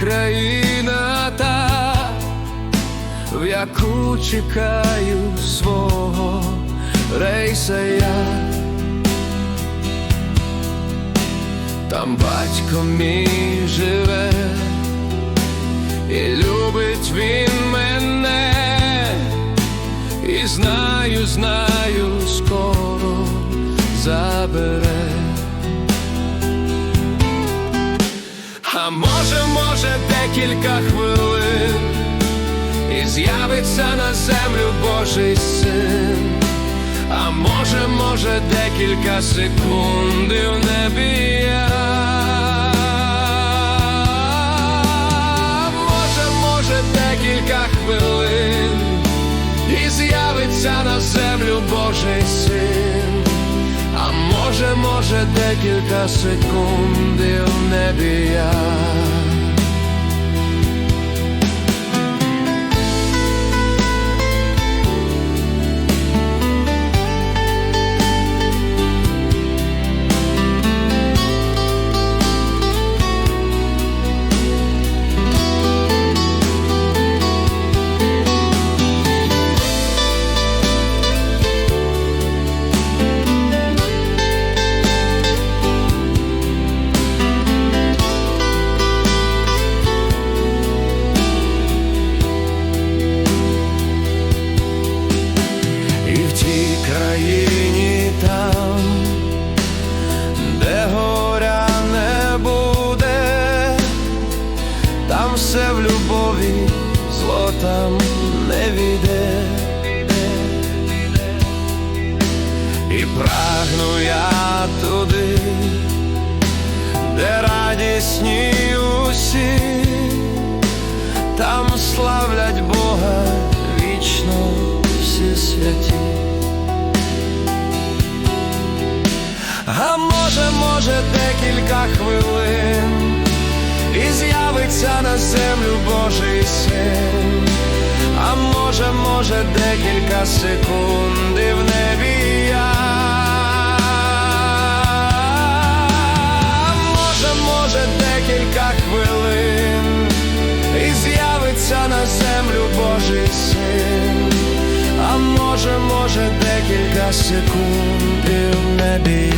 Країна та, в яку чекаю свого рейса я. Там батько мій живе, і любить він мене, і знаю, знаю, скоро забере. Може, може, декілька хвилин, і з'явиться на землю Божий син. А може, може, декілька секунд в небі я. Може, може, декілька хвилин, і з'явиться на землю Божий син. Може, може, декілька секунд в небі я. Все в любові, зло там не війде. І прагну я туди, де радісні усі, там славлять Бога вічно всі святі. А може, може, декілька хвилин, з'явиться на землю Божий син. А може, може, декілька секунд і в небі я. Може, може, декілька хвилин, і з'явиться на землю Божий син. А може, може, декілька секунд в небі